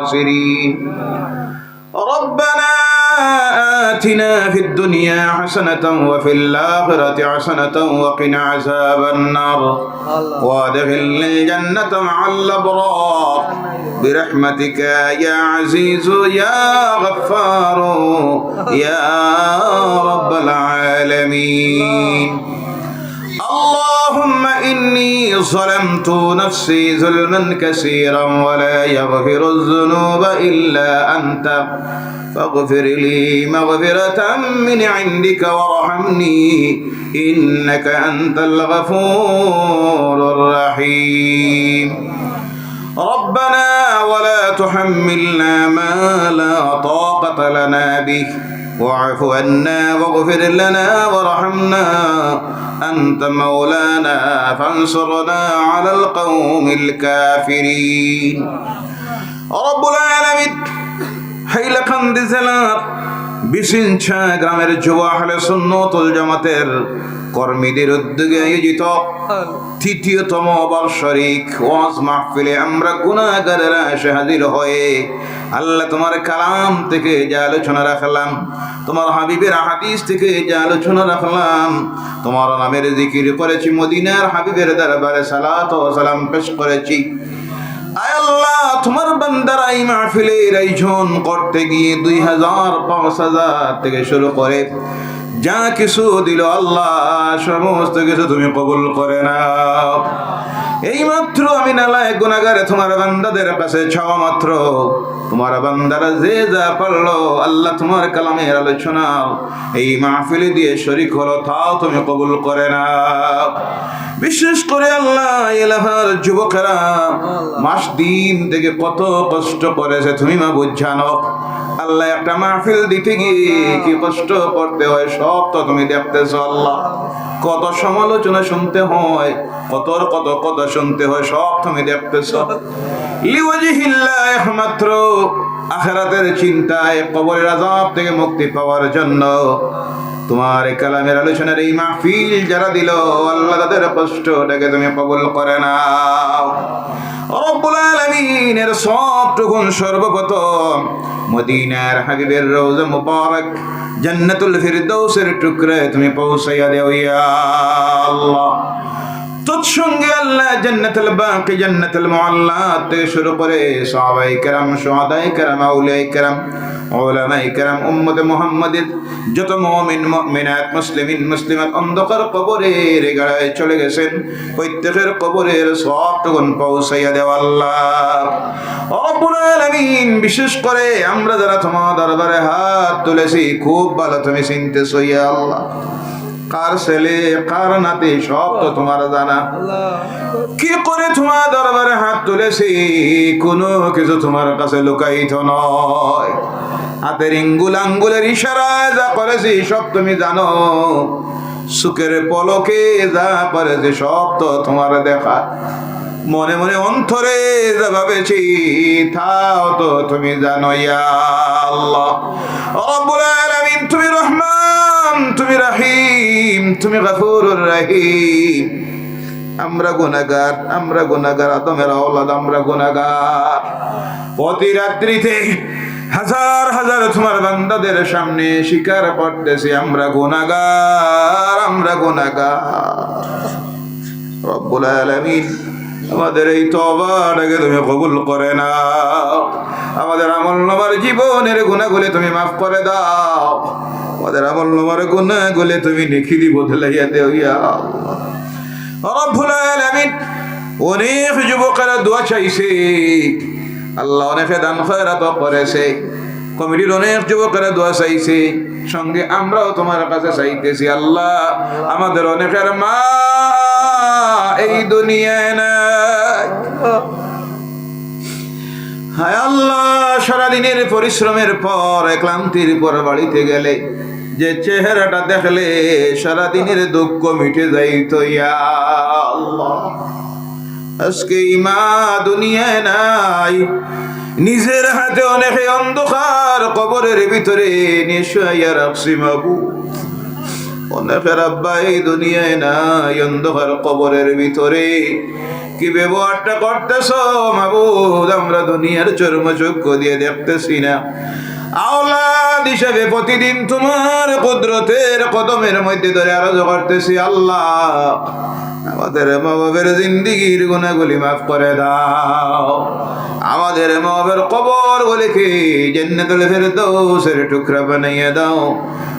الخاسرين ربنا آتنا في الدنيا حسنة وفي الآخرة حسنة وقنا عذاب النار. وادخلنا الجنة مع الأبرار. برحمتك يا عزيز يا غفار. يا رب العالمين. ظلمت نفسي ظلما كثيرا ولا يغفر الذنوب إلا أنت. فاغفر لي مغفرة من عندك وارحمني إنك أنت الغفور الرحيم. ربنا ولا تحملنا ما لا طاقة لنا به واعف عنا واغفر لنا وارحمنا. أنت مولانا فانصرنا على القوم الكافرين رب العالمين হাইলাকান্দি জেলার বিশিঞ্ছা গ্রামের যুব আহলে সুন্নতুল জামাতের কর্মীদের উদ্যোগে আয়োজিত তৃতীয়তম বার্ষিক ওয়াজ মাহফিলে আমরা গুনাহগারেরা এসে হাজির হয়ে আল্লাহ তোমার কালাম থেকে যে আলোচনা রাখলাম তোমার হাবিবের হাদিস থেকে এই যে আলোচনা রাখলাম, তোমার নামের জিকির করেছি, মদিনার হাবিবের দরবারে সালাত ও সালাম পেশ করেছি। আল্লাহ, তোমার করতে গিয়ে দুই হাজার পাঁচ হাজার থেকে শুরু করে যা কিছু দিল আল্লাহ, সমস্ত কিছু তুমি কবুল করে নাও। এই মাত্র আমি নালায় গুনাগারে তোমার বান্দাদের কাছে ছাওয়া মাত্র তোমার বান্দারা যে যা পারল আল্লাহ তোমার কালামের আলোচনা। এই মাহফিলে দিয়ে শরিক হলো, তাও তুমি কবুল করে না বিশেষ করে আল্লাহ, এলাহার যুবকেরা, মাস দিন থেকে কত কষ্ট করেছে, তুমি মা বুঝানো আল্লাহ একটা মাহফিল দিতে গিয়ে কি কষ্ট করতে হয়, সব তো তুমি দেখতেছ আল্লাহ। কত সমালোচনা শুনতে হয়, কত কত কত শুনতে হয়, সব তুমি দেখতেছ। একমাত্র আখেরাতের চিন্তায় কবরের আজাব থেকে মুক্তি পাওয়ার জন্য তোমার কালামের আলোচনার এই মাহফিল যারা দিল, আল্লাহ তাদের কষ্ট কষ্টটাকে তুমি কবুল করে নাও। রব্বুল আলামিনের সবটুকুন সর্বপ্রথম মদিনার হাবিবের রোজা মুবারক জান্নাতুল ফিরদাউসের টুকরে তুমি পৌঁছাইয়া দেও, ইয়া আল্লাহ। তৎসঙ্গে আল্লাহ জান্নাতুল বাকি, জান্নাতুল মুআল্লাত থেকে শুরু করে সাহাবাই কেরাম সুহাদাই কেরাম আউলিয়াই কেরাম ওলামাই কেরাম, উম্মতে মুহাম্মাদের যত মুমিন, মুমিনাত, মুসলিমিন, মুসলিমাত অন্ধকার কবরের গাড়ায় চলে গেছেন। প্রত্যেকের কবরের সবটুকুন পৌঁছাইয়া দেওয়া আল্লাহ। রব্বুল বিশেষ করে আমরা যারা তোমার দরবারে হাত তুলেছি, খুব ভালো তুমি চিনতেছো ইয়া আল্লাহ। কার ছেলে, কার নাতি, সব তো তোমার জানা। কি করে তোমার দরবারে হাত তুলেছি? কোনো কিছু তোমার কাছে লুকাইত নয়। হাতের ইঙ্গুল আঙ্গুলের ইশারায় যা করেছি, সব তুমি জানো। সুখের পলকে যা করেছি, সব তো তোমার দেখা। মনে মনে অন্তরে যা ভাবেছি, তাও তো তুমি জানো, ইয়া আল্লাহ রব্বুল আলামিন তুমি রহমান তুমি রহিম তুমি গফুরুর রহিম। আমরা গুনাহগার আমরা গুনাহগার, আদমের আওলাদ, আমরা গুনাহগার। প্রতি রাত্রিতে হাজার হাজার তোমার বান্দাদের সামনে স্বীকার করতেছি, আমরা গুনাহগার আমরা গুনাহগার। রব্বুল আলামিন, আমাদের এই তবাটাকে তুমি কবুল করে নাও। আমাদের আমল নমার জীবনের গুণাগুলি তুমি মাফ করে দাও। আমাদের আমল নমার গুণাগুলি তুমি নিখিদি বদলাইয়া দেও রব্বুল আলামিন অনেক যুবকেরা দোয়া চাইছে। আল্লাহ অনেকে দান খয়রাত করেছে। কমিটির অনেক যুবকেরা দোয়া চাইছে। সঙ্গে আমরাও তোমার কাছে চাইতেছি, আল্লাহ আমাদের অনেকের মা এই দুনিয়ায় নাই। হায় আল্লাহ, সারাদিনের পরিশ্রমের পর ক্লান্তির পর বাড়িতে গেলে, যে চেহারাটা দেখলে সারাদিনের দুঃখ মিটে যাইত আজকে এই মা দুনিয়ায় নাই, নিজের হাতে অনেকে অন্ধকার কবরের ভিতরে নিশ্চয় রাখছি মাবু অনেকের আব্বা দুনিয়ায় নাই, অন্ধকার কবরের ভিতরে। কি ব্যবহারটা করতেছ, মাবুদ? আমরা দুনিয়ার চর্ম চক্ষু দিয়ে দেখতেছি না। আওলাদ হিসাবে প্রতিদিন তোমার কুদরতের কদমের মধ্যে ধরে আরজ করতেছি আল্লাহ। আমাদের মা বাবের জিন্দিগির গুণাগুলি মাফ করে দাও। আমাদের মা বাবের কবর বলে কি জেন্নাতুল ফেরদৌসের টুকরা বানাইয়া দাও।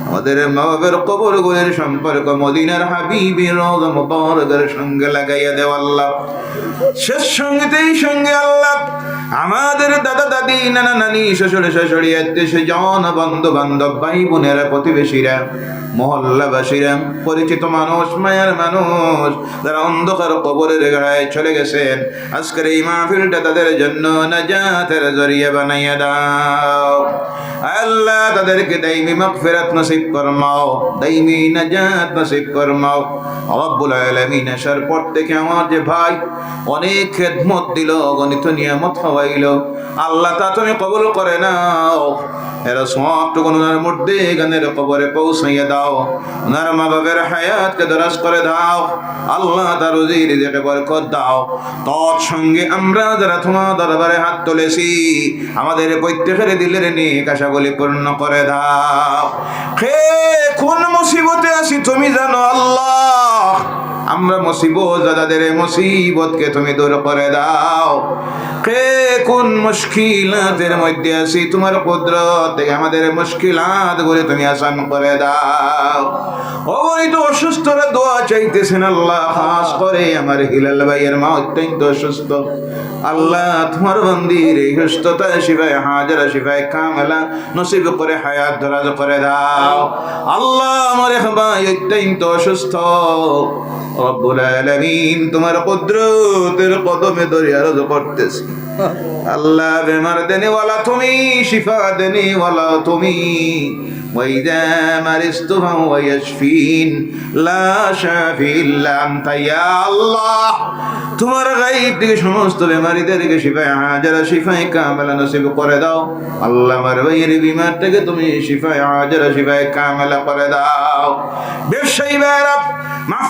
আমাদের মা বাবার কবর গুলের সম্পর্ক মদিনার হাবিবি রোদ মোবারকের সঙ্গে লাগাইয়া দেওয়াল্লাহ শেষ সঙ্গীতেই সঙ্গে আল্লাহ। আমাদের দাদা দাদি, নানা নানি, শ্বশুর শাশুড়ি, আত্মীয় জন বন্ধু বান্ধব ভাই বোনেরা, প্রতিবেশীরা, মহল্লাবাসীরা, পরিচিত মানুষ, মায়ের মানুষ, যারা অন্ধকার কবরের গাড়ায় চলে গেছেন, আজকের এই মাহফিলটা তাদের জন্য নাজাতের জরিয়া বানাইয়া দাও। আল্লাহ তাদেরকে দাইমি মাগফিরাত নসিব ফরমাও, দাইমি নাজাত নসিব ফরমাও। রব্বুল আলামিন আসার পর থেকে আমার যে ভাই অনেক খেদমত দিল, গণিত নিয়ামত খাওয়াইল আল্লাহ তা তুমি কবুল করে নাও। এরা সবটুকু ওনার মধ্যে গানের কবরে পৌঁছাইয়া দাও। ওনার মা বাবার হায়াতকে দরাজ করে দাও। আল্লাহ তার রুজি রিজেকে বরকত দাও। তৎসঙ্গে আমরা যারা তোমার দরবারে হাত তুলেছি, আমাদের প্রত্যেকের দিলের নিক আশাগুলি পূর্ণ করে দাও। হে কোন মুসিবতে আছি, তুমি জানো আল্লাহ। আমরা মুসিবত, দাদাদের মুসিবতকে তুমি দূর করে দাও। কে কোন মুশকিলাতের মধ্যে আছি? তোমার কুদরত থেকে আমাদের মুশকিলাত গুলি তুমি আসান করে দাও। অগণিত অসুস্থরা দোয়া চাইতেছেন আল্লাহ, খাস করে আমার হিলাল ভাইয়ের মা অত্যন্ত অসুস্থ। আল্লাহ তোমার বন্দির এই সুস্থতা শিবায় হাজারা শিবায় কামেলা নসিব করে হায়াত দরাজ করে দাও। আল্লাহ আমার ভাই অত্যন্ত অসুস্থ। রব্বুল আলামিন তোমার কুদরতের কদমে ধরে আরজ করতেছি আল্লাহ বেমার দেনে ওয়ালা তুমি শিফা দেনে ওয়ালা তুমি وإذا مرضت فهو يشفين لا شافي إلا أنت يا الله তোমার গাইব থেকে সমস্ত বেমারিদেরকে শিফায় হাজারা শিফায় কামেলা নসিব করে দাও আল্লাহ আমার ভাইয়ের বিমারটাকে তুমি শিফায় হাজারা শিফায় কামেলা করে দাও ব্যবসায়ী ভাইয়েরা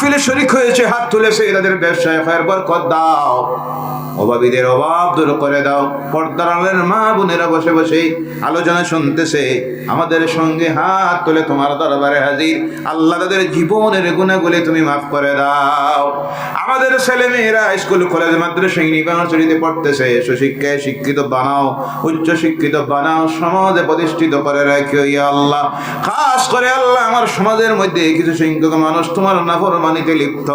মাহফিলে শরিক হয়েছে, হাত তুলেছে তাদের ব্যবসায় খয়ের বরকত দাও। অভাবীদের অভাব দূর করে দাও। পর্দার আলের মা বোনেরা বসে বসে আলোচনা শুনতেছে। আমাদের সঙ্গে হাত তুলে তোমার দরবারে হাজির। আল্লাহ তাদের জীবনের গুণাগুলি তুমি মাফ করে দাও। আমাদের ছেলে মেয়েরা স্কুল, কলেজ, মাদ্রাসা, ইউনিভার্সিটিতে পড়তেছে। সুশিক্ষায় শিক্ষিত বানাও, উচ্চ শিক্ষিত বানাও, সমাজে প্রতিষ্ঠিত করে ইয়া আল্লাহ। খাস করে আল্লাহ, আমার সমাজের মধ্যে কিছু সংখ্যক মানুষ তোমার নাফরমানিতে লিপ্ত,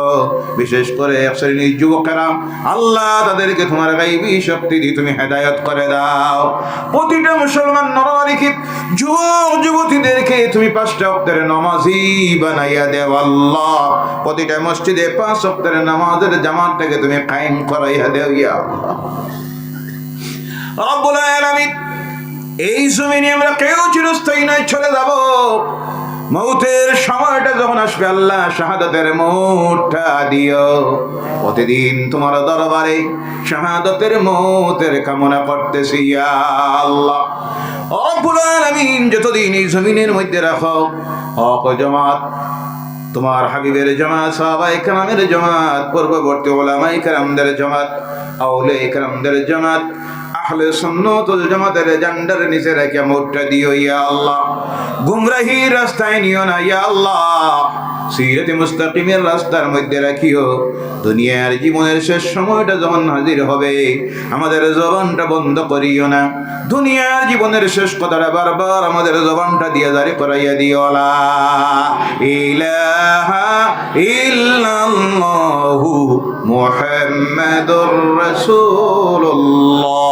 বিশেষ করে এক শ্রেণির যুবকেরা আল্লাহ তাদেরকে তোমার গাইবি শক্তি দিয়ে তুমি হেদায়ত করে দাও। প্রতিটা মুসলমান নরনারীকে যুবক, যুবতীদেরকে তুমি পাঁচটা অক্তের নামাজি বানাইয়া দেও আল্লাহ। প্রতিটা মসজিদে পাঁচ অক্তের নামাজের জামাতটাকে তুমি কায়েম করাইয়া দেও ইয়া আল্লাহ। রব্বুল আলামিন, এই জমিনে আমরা কেউ চিরস্থায়ী নয়, চলে যাব। মৌতের সময়টা যখন আসবে, আল্লাহ শাহাদতের মৌটা দিও। প্রতিদিন তোমার দরবারে শাহাদতের মৌতের কামনা করতেছি আল্লাহ। আলামিন, যতদিন এই জমিনের মধ্যে রাখো, হক জমাত, তোমার হাবিবের জমাত সাহাবাই কালামের জমাত, পূর্ববর্তী ওলামাই কালামদের জমাত আউলে কালামদের জমাত আহলে সুন্নতুল জামাতের জান্ডার নিচে রেখে মোটটা দিও ইয়া আল্লাহ। গুমরাহি রাস্তায় নিও না ইয়া আল্লাহ। সিরাতে মুস্তাকিমের রাস্তার মধ্যে রাখিও। দুনিয়ার জীবনের শেষ সময়টা যখন হাজির হবে, আমাদের জবানটা বন্ধ করিও না। দুনিয়ার জীবনের শেষ কথাটা বারবার আমাদের জবানটা দিয়ে জারি করাইয়া দিও লা ইলাহা ইল্লাল্লাহু মুহাম্মাদুর রাসূলুল্লাহ।